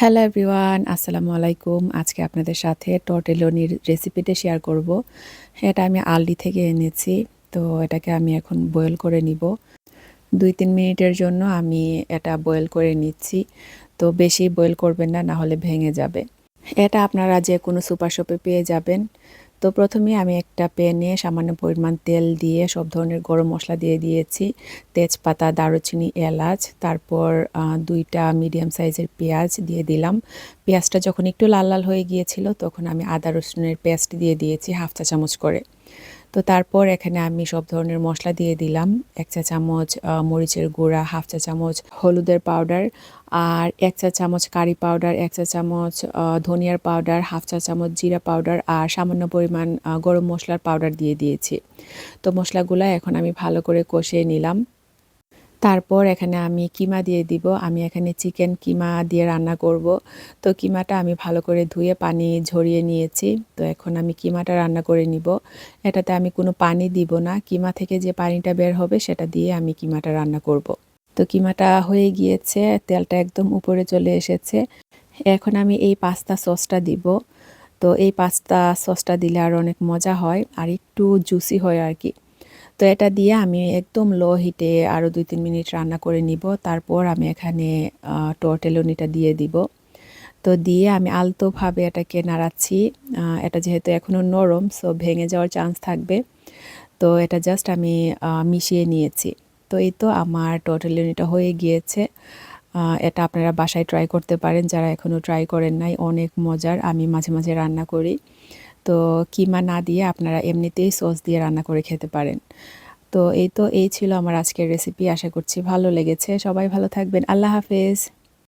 Hello everyone আসসালামু আলাইকুম আজকে আপনাদের সাথে টর্টেলোনির রেসিপিটা শেয়ার করব। এটা আমি আলডি থেকে এনেছি, তো এটাকে আমি এখন বয়েল করে নিব। দুই তিন মিনিটের জন্য আমি এটা বয়েল করে নিচ্ছি। তো বেশি বয়েল করবেন না না হলে ভেঙে যাবে। এটা আপনারা যে কোনো সুপার শপে পেয়ে যাবেন। তো প্রথমে আমি একটা প্যানে সামান্য পরিমাণ তেল দিয়ে সব ধরনের গরম মশলা দিয়ে দিয়েছি। তেজপাতা, দারুচিনি, এলাচ, তারপর দুইটা মিডিয়াম সাইজের পেঁয়াজ দিয়ে দিলাম। পেঁয়াজটা যখন একটু লাল লাল হয়ে গিয়েছিল তখন আমি আদা রসুনের পেস্ট দিয়ে দিয়েছি হাফ চা চামচ করে। তো তারপর এখানে আমি সব ধরনের মশলা দিয়ে দিলাম। এক চা চামচ মরিচের গুঁড়া, হাফ চা চামচ হলুদের পাউডার আর এক চা চামচ কারি পাউডার, এক চা চামচ ধনিয়ার পাউডার, হাফ চা চামচ জিরা পাউডার আর সামান্য পরিমাণ গরম মশলার পাউডার দিয়ে দিয়েছি। তো মশলাগুলো এখন আমি ভালো করে কষিয়ে নিলাম। তারপর এখানে আমি কিমা দিয়ে দিব। আমি এখানে চিকেন কিমা দিয়ে রান্না করব। তো কিমাটা আমি ভালো করে ধুয়ে পানি ঝরিয়ে নিয়েছি। তো এখন আমি কিমাটা রান্না করে নিব। এটাতে আমি কোনো পানি দিব না। কিমা থেকে যে পানিটা বের হবে সেটা দিয়ে আমি কিমাটা রান্না করব। তো কিমাটা হয়ে গিয়েছে। তেলটা একদম উপরে চলে এসেছে। এখন আমি এই পাস্তা সসটা দিব। তো এই পাস্তা সসটা দিলে আর অনেক মজা হয়। আর একটু জুসি হয় আর কি। তো এটা দিয়ে আমি একদম লো হিটে আরও দুই তিন মিনিট রান্না করে নিব। তারপর আমি এখানে টর্টেলনিটা দিয়ে দিব। তো দিয়ে আমি আলতোভাবে এটাকে নাড়াচ্ছি। এটা যেহেতু এখনও নরম, সো ভেঙে যাওয়ার চান্স থাকবে। তো এটা জাস্ট আমি মিশিয়ে নিয়েছি। তো এই তো আমার টর্টেলনিটা হয়ে গিয়েছে। এটা আপনারা বাসায় ট্রাই করতে পারেন। যারা এখনও ট্রাই করেন নাই, অনেক মজার। আমি মাঝে মাঝে রান্না করি। তো কিমা না দিয়ে আপনারা এমনিতেই সস দিয়ে রান্না করে খেতে পারেন। তো এই তো, এই ছিল আমার আজকের রেসিপি আশা করছি ভালো লেগেছে। সবাই ভালো থাকবেন। আল্লাহ হাফেজ।